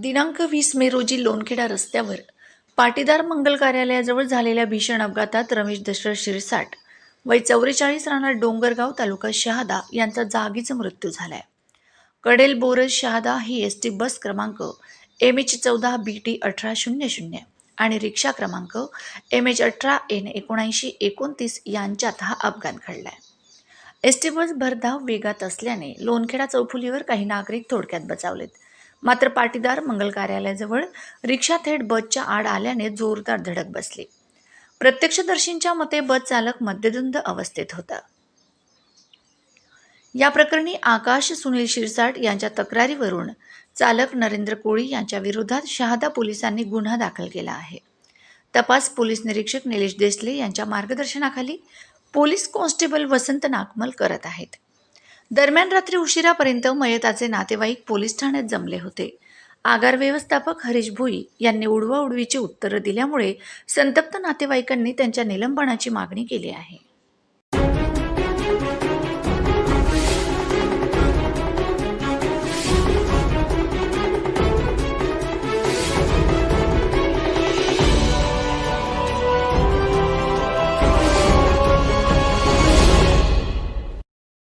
दिनांक वीस मे रोजी लोणखेडा रस्त्यावर पाटीदार मंगल कार्यालयाजवळ झालेल्या भीषण अपघातात रमेश दशरथ शिरसाट वय चौवेचाळीस राहणार डोंगरगाव तालुका शहादा यांचा जागीच मृत्यू झालाय. कडेल बोरज शहादा ही एस टी बस क्रमांक एम एच चौदा बी टी अठरा शून्य शून्य आणि रिक्षा क्रमांक एम एच अठरा एन एकोणऐंशी एकोणतीस यांच्यात हा अपघात घडलाय. एस टी बस भरधाव वेगात असल्याने लोणखेडा चौफुलीवर काही नागरिक थोडक्यात बचावलेत. मात्र पाटीदार मंगल कार्यालयाजवळ रिक्षा थेट बसच्या आड आल्याने जोरदार धडक बसली. प्रत्यक्षदर्शींच्या मते बस चालक मद्यधुंद अवस्थेत होता. या प्रकरणी आकाश सुनील शिरसाट यांच्या तक्रारीवरून चालक नरेंद्र कोळी यांच्या विरोधात शहादा पोलिसांनी गुन्हा दाखल केला आहे. तपास पोलीस निरीक्षक निलेश देसले यांच्या मार्गदर्शनाखाली पोलीस कॉन्स्टेबल वसंत नागमल करत आहेत. दरम्यान रात्री उशिरापर्यंत मयताचे नातेवाईक पोलीस ठाण्यात जमले होते. आगार व्यवस्थापक हरीश भोई यांनी उडवाउडवीची उत्तरं दिल्यामुळे संतप्त नातेवाईकांनी त्यांच्या निलंबनाची मागणी केली आहे.